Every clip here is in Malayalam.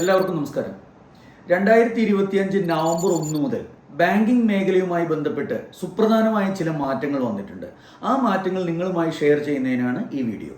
എല്ലാവർക്കും നമസ്കാരം. രണ്ടായിരത്തി ഇരുപത്തിയഞ്ച് നവംബർ ഒന്ന് മുതൽ ബാങ്കിംഗ് മേഖലയുമായി ബന്ധപ്പെട്ട് സുപ്രധാനമായ ചില മാറ്റങ്ങൾ വന്നിട്ടുണ്ട്. ആ മാറ്റങ്ങൾ നിങ്ങളുമായി ഷെയർ ചെയ്യുന്നതിനാണ് ഈ വീഡിയോ.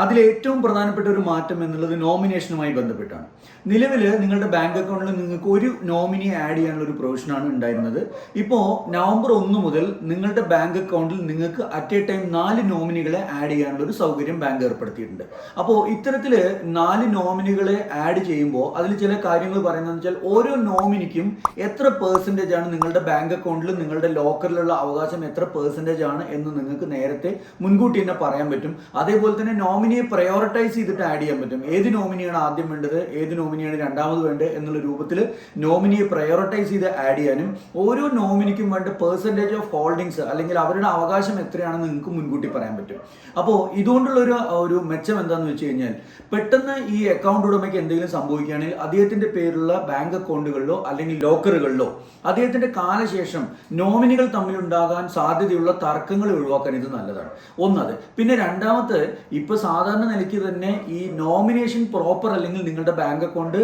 അതിൽ ഏറ്റവും പ്രധാനപ്പെട്ട ഒരു മാറ്റം എന്നുള്ളത് നോമിനേഷനുമായി ബന്ധപ്പെട്ടാണ്. നിലവിൽ നിങ്ങളുടെ ബാങ്ക് അക്കൗണ്ടിൽ നിങ്ങൾക്ക് ഒരു നോമിനി ആഡ് ചെയ്യാനുള്ള ഒരു പ്രൊവിഷനാണ് ഉണ്ടായിരുന്നത്. ഇപ്പോൾ നവംബർ ഒന്ന് മുതൽ നിങ്ങളുടെ ബാങ്ക് അക്കൗണ്ടിൽ നിങ്ങൾക്ക് അറ്റ് എ ടൈം നാല് നോമിനികളെ ആഡ് ചെയ്യാനുള്ള ഒരു സൗകര്യം ബാങ്ക് ഏർപ്പെടുത്തിയിട്ടുണ്ട്. അപ്പോൾ ഇത്തരത്തിൽ നാല് നോമിനികളെ ആഡ് ചെയ്യുമ്പോൾ അതിൽ ചില കാര്യങ്ങൾ പറയുന്നത് വെച്ചാൽ ഓരോ നോമിനിക്കും എത്ര പേഴ്സന്റേജ് ആണ് നിങ്ങളുടെ ബാങ്ക് അക്കൗണ്ടിൽ നിങ്ങളുടെ ലോക്കറിലുള്ള അവകാശം എത്ര പേഴ്സന്റേജ് ആണ് എന്ന് നിങ്ങൾക്ക് നേരത്തെ മുൻകൂട്ടി തന്നെ പറയാൻ പറ്റും. അതേപോലെ തന്നെ നോമിനിയെ പ്രയോറിറ്റൈസ് ചെയ്തിട്ട് ആഡ് ചെയ്യാൻ പറ്റും. ഏത് നോമിനിയാണ് ആദ്യം വേണ്ടത്? ഏത് നോമിനിയാണ് രണ്ടാമത് വേണ്ടത് എന്നുള്ള രൂപത്തിൽ നോമിനിയെ പ്രയോറിറ്റൈസ് ചെയ്ത് ആഡ് ചെയ്യാനും ഓരോ നോമിനിക്കും വേണ്ട പെർസെന്റേജ് ഓഫ് ഹോൾഡിങ്സ് അല്ലെങ്കിൽ അവരുടെ അവകാശം എത്രയാണെന്ന് നിങ്ങൾക്ക് മുൻകൂട്ടി പറയാൻ പറ്റും. അപ്പോൾ ഇതുകൊണ്ടുള്ള ഒരു ഒരു മെച്ചം എന്താണെന്ന് വെച്ച് കഴിഞ്ഞാൽ പെട്ടെന്ന് ഈ അക്കൗണ്ട് ഉടമയ്ക്ക് എന്തെങ്കിലും സംഭവിക്കുകയാണെങ്കിൽ അദ്ദേഹത്തിന്റെ പേരിലുള്ള ബാങ്ക് അക്കൗണ്ടുകളിലോ അല്ലെങ്കിൽ ലോക്കറുകളിലോ അദ്ദേഹത്തിന്റെ കാലശേഷം നോമിനികൾ തമ്മിലുണ്ടാകാൻ സാധ്യതയുള്ള തർക്കങ്ങൾ ഒഴിവാക്കാൻ ഇത് നല്ലതാണ്. ഒന്നത്. പിന്നെ രണ്ടാമത്തെ ഇപ്പൊ സാധാരണ നിലയ്ക്ക് തന്നെ ഈ നോമിനേഷൻ പ്രോപ്പർ അല്ലെങ്കിൽ നിങ്ങളുടെ ബാങ്ക് അക്കൗണ്ട്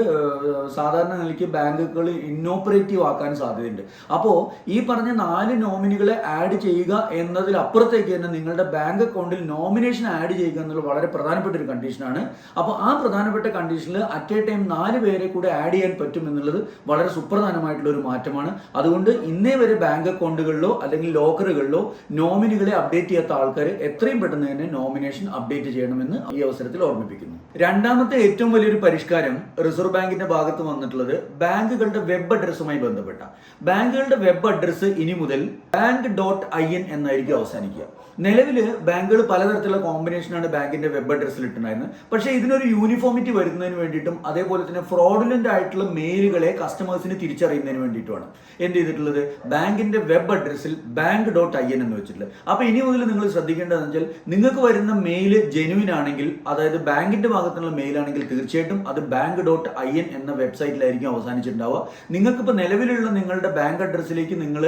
സാധാരണ നിലയ്ക്ക് ബാങ്കുകൾ ഇന്നോപ്പറേറ്റീവ് ആക്കാൻ സാധ്യതയുണ്ട്. അപ്പോൾ ഈ പറഞ്ഞ നാല് നോമിനികളെ ആഡ് ചെയ്യുക എന്നതിലപ്പുറത്തേക്ക് തന്നെ നിങ്ങളുടെ ബാങ്ക് അക്കൗണ്ടിൽ നോമിനേഷൻ ആഡ് ചെയ്യുക എന്നുള്ളത് വളരെ പ്രധാനപ്പെട്ട ഒരു കണ്ടീഷനാണ് അപ്പോൾ ആ പ്രധാനപ്പെട്ട കണ്ടീഷനിൽ അറ്റ് എ ടൈം നാല് പേരെ കൂടെ ആഡ് ചെയ്യാൻ പറ്റും എന്നുള്ളത് വളരെ സുപ്രധാനമായിട്ടുള്ള ഒരു മാറ്റമാണ്. അതുകൊണ്ട് ഇന്നേ വരെ ബാങ്ക് അക്കൗണ്ടുകളിലോ അല്ലെങ്കിൽ ലോക്കറുകളിലോ നോമിനികളെ അപ്ഡേറ്റ് ചെയ്യാത്ത ആൾക്കാർ എത്രയും പെട്ടെന്ന് തന്നെ നോമിനേഷൻ അപ്ഡേറ്റ് ചെയ്യണമെന്ന് ഈ അവസരത്തിൽ ഓർമ്മിപ്പിക്കുന്നു. രണ്ടാമത്തെ ഏറ്റവും വലിയൊരു പരിഷ്കാരം റിസർവ് ബാങ്കിന്റെ ഭാഗത്ത് വന്നിട്ടുള്ളത് ബാങ്കുകളുടെ വെബ് അഡ്രസ്സുമായി ബന്ധപ്പെട്ട. ബാങ്കുകളുടെ വെബ് അഡ്രസ്സ് ഇനി മുതൽ ബാങ്ക് ഡോട്ട് ഐ എൻ എന്നായിരിക്കും അവസാനിക്കുക. നിലവിൽ ബാങ്കുകൾ പലതരത്തിലുള്ള കോമ്പിനേഷനാണ് ബാങ്കിന്റെ വെബ് അഡ്രസ്സിൽ ഇട്ടുണ്ടായിരുന്നത് പക്ഷേ ഇതിനൊരു യൂണിഫോമിറ്റി വരുന്നതിന് വേണ്ടിയിട്ടും അതേപോലെ തന്നെ ഫ്രോഡുലന്റ് ആയിട്ടുള്ള മെയിലുകളെ കസ്റ്റമേഴ്സിന് തിരിച്ചറിയുന്നതിന് വേണ്ടിയിട്ടുമാണ് എന്ത് ചെയ്തിട്ടുള്ളത്? ബാങ്കിന്റെ വെബ് അഡ്രസ്സിൽ ബാങ്ക് ഡോട്ട് ഐ എൻ എന്ന് വെച്ചിട്ടുള്ളത്. അപ്പോൾ ഇനി മുതൽ നിങ്ങൾ ശ്രദ്ധിക്കേണ്ടതെന്ന് വെച്ചാൽ നിങ്ങൾക്ക് വരുന്ന മെയിൽ ജെനുവിൻ ആണെങ്കിൽ അതായത് ബാങ്കിന്റെ ഭാഗത്തുള്ള മെയിൽ ആണെങ്കിൽ തീർച്ചയായിട്ടും അത് ബാങ്ക് ഡോട്ട് ഐ എൻ എന്ന വെബ്സൈറ്റിലായിരിക്കും അവസാനിച്ചിട്ടുണ്ടാവുക. നിങ്ങൾക്കിപ്പോൾ നിലവിലുള്ള നിങ്ങളുടെ ബാങ്ക് അഡ്രസ്സിലേക്ക് നിങ്ങൾ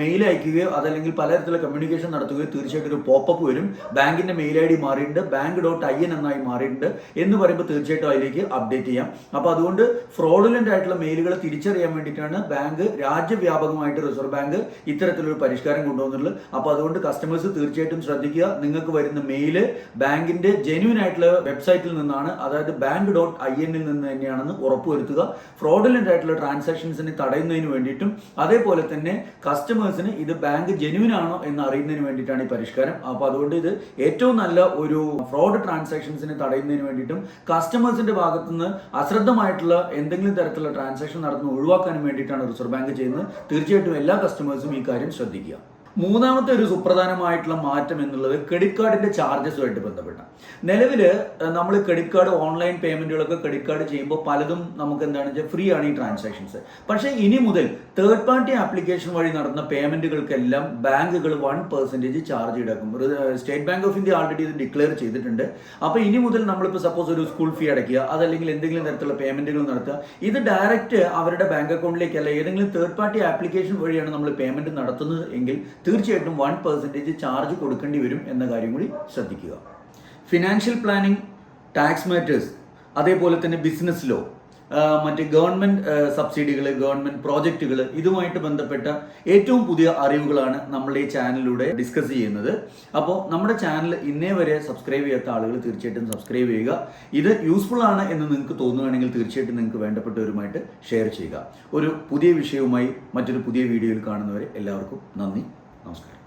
മെയിൽ അയക്കുകയോ അതല്ലെങ്കിൽ പലതരത്തിലുള്ള കമ്മ്യൂണിക്കേഷൻ നടത്തുകയോ തീർച്ചയായിട്ടും ഒരു പോപ്പപ്പ് വരും. ബാങ്കിന്റെ മെയിൽ ഐ ഡി മാറിയിട്ടുണ്ട്. ബാങ്ക് ഡോട്ട് ഐ എൻ എന്നായി മാറിയിട്ടുണ്ട് എന്ന് പറയുമ്പോൾ തീർച്ചയായിട്ടും അതിലേക്ക് അപ്ഡേറ്റ് ചെയ്യാം. അപ്പോൾ അതുകൊണ്ട് ഫ്രോഡുലന്റ് ആയിട്ടുള്ള മെയിലുകൾ തിരിച്ചറിയാൻ വേണ്ടിയിട്ടാണ് ബാങ്ക് രാജ്യവ്യാപകമായിട്ട് റിസർവ് ബാങ്ക് ഇത്തരത്തിലൊരു പരിഷ്കാരം കൊണ്ടുവന്നിട്ടുള്ളത്. അപ്പോൾ അതുകൊണ്ട് കസ്റ്റമേഴ്സ് തീർച്ചയായിട്ടും ശ്രദ്ധിക്കുക. നിങ്ങൾക്ക് വരുന്ന മെയിൽ ബാങ്കിന്റെ ജെന്യൂൻ ആയിട്ടുള്ള വെബ്സൈറ്റിൽ നിന്നാണ് അതായത് ബാങ്ക് ഡോട്ട് ഐ എന്നിൽ നിന്ന് തന്നെയാണെന്ന് ഉറപ്പുവരുത്തുക. ഫ്രോഡിലന്റ് ആയിട്ടുള്ള ട്രാൻസാക്ഷൻസിനെ തടയുന്നതിന് വേണ്ടിയിട്ടും അതേപോലെ തന്നെ കസ്റ്റമേഴ്സിന് ഇത് ബാങ്ക് ജെന്യൂൻ ആണോ എന്ന് അറിയുന്നതിന് വേണ്ടിയിട്ടാണ് ഈ പരിഷ്കാരം. അപ്പോൾ അതുകൊണ്ട് ഇത് ഏറ്റവും നല്ല ഒരു ഫ്രോഡ് ട്രാൻസാക്ഷൻസിനെ തടയുന്നതിന് വേണ്ടിയിട്ടും കസ്റ്റമേഴ്സിന്റെ ഭാഗത്തുനിന്ന് അശ്രദ്ധമായിട്ടുള്ള എന്തെങ്കിലും തരത്തിലുള്ള ട്രാൻസാക്ഷൻ നടത്തുന്ന ഒഴിവാക്കാനും വേണ്ടിയിട്ടാണ് റിസർവ് ബാങ്ക് ചെയ്യുന്നത്. തീർച്ചയായിട്ടും എല്ലാ കസ്റ്റമേഴ്സും ഈ കാര്യം ശ്രദ്ധിക്കുക. മൂന്നാമത്തെ ഒരു സുപ്രധാനമായിട്ടുള്ള മാറ്റം എന്നുള്ളത് ക്രെഡിറ്റ് കാർഡിന്റെ ചാർജസുമായിട്ട് ബന്ധപ്പെട്ട. നിലവിൽ നമ്മൾ ക്രെഡിറ്റ് കാർഡ് ഓൺലൈൻ പേയ്മെന്റുകളൊക്കെ ക്രെഡിറ്റ് കാർഡ് ചെയ്യുമ്പോൾ പലതും നമുക്ക് എന്താണെന്ന് വെച്ചാൽ ഫ്രീ ആണ് ഈ ട്രാൻസാക്ഷൻസ് പക്ഷേ ഇനി മുതൽ തേർഡ് പാർട്ടി ആപ്ലിക്കേഷൻ വഴി നടന്ന പേയ്മെന്റുകൾക്കെല്ലാം ബാങ്കുകൾ വൺ പെർസെന്റേജ് ചാർജ് ഈടാക്കും. State Bank of India already ഇത് ഡിക്ലെയർ ചെയ്തിട്ടുണ്ട്. അപ്പോൾ ഇനി മുതൽ നമ്മളിപ്പോൾ സപ്പോസ് ഒരു സ്കൂൾ ഫീ അടയ്ക്കുക അതല്ലെങ്കിൽ എന്തെങ്കിലും തരത്തിലുള്ള പേയ്മെന്റുകൾ നടത്തുക ഇത് ഡയറക്റ്റ് അവരുടെ ബാങ്ക് അക്കൗണ്ടിലേക്കല്ല ഏതെങ്കിലും തേർഡ് പാർട്ടി ആപ്ലിക്കേഷൻ വഴിയാണ് നമ്മൾ പേയ്മെന്റ് നടത്തുന്നത് എങ്കിൽ തീർച്ചയായിട്ടും വൺ പെർസെന്റേജ് ചാർജ് കൊടുക്കേണ്ടി വരും എന്ന കാര്യം കൂടി ശ്രദ്ധിക്കുക. ഫിനാൻഷ്യൽ പ്ലാനിംഗ് ടാക്സ് മാറ്റേഴ്സ് അതേപോലെ തന്നെ ബിസിനസ് ലോ മറ്റ് ഗവൺമെന്റ് സബ്സിഡികൾ ഗവൺമെന്റ് പ്രോജക്റ്റുകൾ ഇതുമായിട്ട് ബന്ധപ്പെട്ട ഏറ്റവും പുതിയ അറിവുകളാണ് നമ്മൾ ഈ ചാനലിലൂടെ ഡിസ്കസ് ചെയ്യുന്നത്. അപ്പോൾ നമ്മുടെ ചാനൽ ഇന്നേ വരെ സബ്സ്ക്രൈബ് ചെയ്യാത്ത ആളുകൾ തീർച്ചയായിട്ടും സബ്സ്ക്രൈബ് ചെയ്യുക. ഇത് യൂസ്ഫുൾ ആണ് എന്ന് നിങ്ങൾക്ക് തോന്നുകയാണെങ്കിൽ തീർച്ചയായിട്ടും നിങ്ങൾക്ക് വേണ്ടപ്പെട്ടവരുമായിട്ട് ഷെയർ ചെയ്യുക. ഒരു പുതിയ വിഷയവുമായി മറ്റൊരു പുതിയ വീഡിയോയിൽ കാണുന്നവരെ എല്ലാവർക്കും നന്ദി. നമസ്കാരം